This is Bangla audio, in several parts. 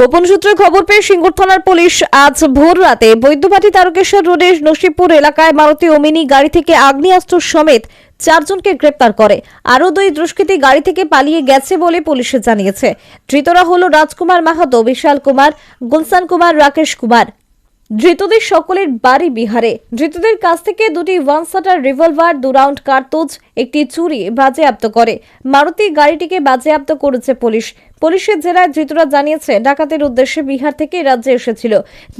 গোপন সূত্রে খবর পেয়ে সিঙ্গুর থানার পুলিশ আজ ভোর রাতে বৈদ্যবাটি তারকেশ্বর রোডের নসিপুর এলাকায় মারুতি ওমিনি গাড়ি থেকে আগ্নেয়াস্ত্র সমেত চারজনকে গ্রেপ্তার করে। আরও দুই দুষ্কৃতী গাড়ি থেকে পালিয়ে গেছে বলে পুলিশে জানিয়েছে। ধৃতরা হল রাজকুমার মাহাতো, বিশাল কুমার গুলসান কুমার, রাকেশ কুমার। ধৃতদের সকলের বাড়ি বিহারে। ধৃতদের কাছ থেকে দুটি ওয়ান শাটার রিভলভার, দু রাউন্ড কার্তুজ, একটি চুরি বাজেয়াপ্ত করে। মারুতি গাড়িটিকে বাজেয়াপ্ত করেছে পুলিশ। পুলিশের জেলায় ধৃতরা জানিয়েছে, ডাকাতের উদ্দেশ্যে বিহার থেকে রাজ্যে এসেছিল।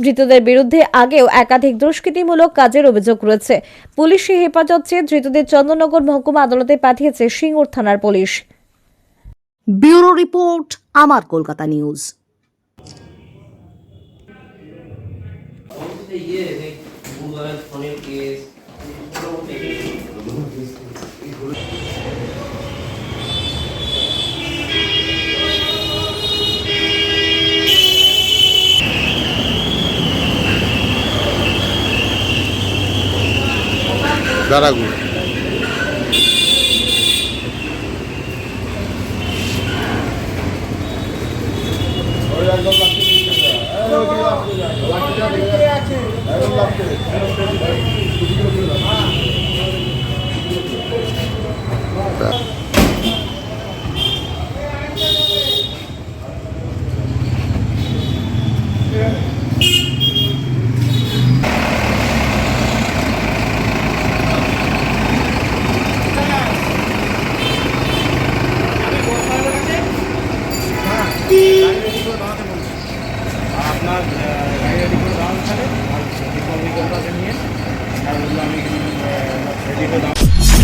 ধৃতদের বিরুদ্ধে আগেও একাধিক দুষ্কৃতিমূলক কাজের অভিযোগ রয়েছে। পুলিশি হেফাজত চেয়ে ধৃতদের চন্দননগর মহকুমা আদালতে পাঠিয়েছে সিঙ্গুর থানার পুলিশ। ব্যুরো রিপোর্ট, আমার কলকাতা নিউজ। বলতে ইয়ে দেখ গুগলের ফোনের কেস দাঁড়াগুড় আপনার গাড়ি রেডি করে দাও ওখানে রিপোর্ট রিপোর্টটা নিয়ে আর বলল আমি রেডি দাও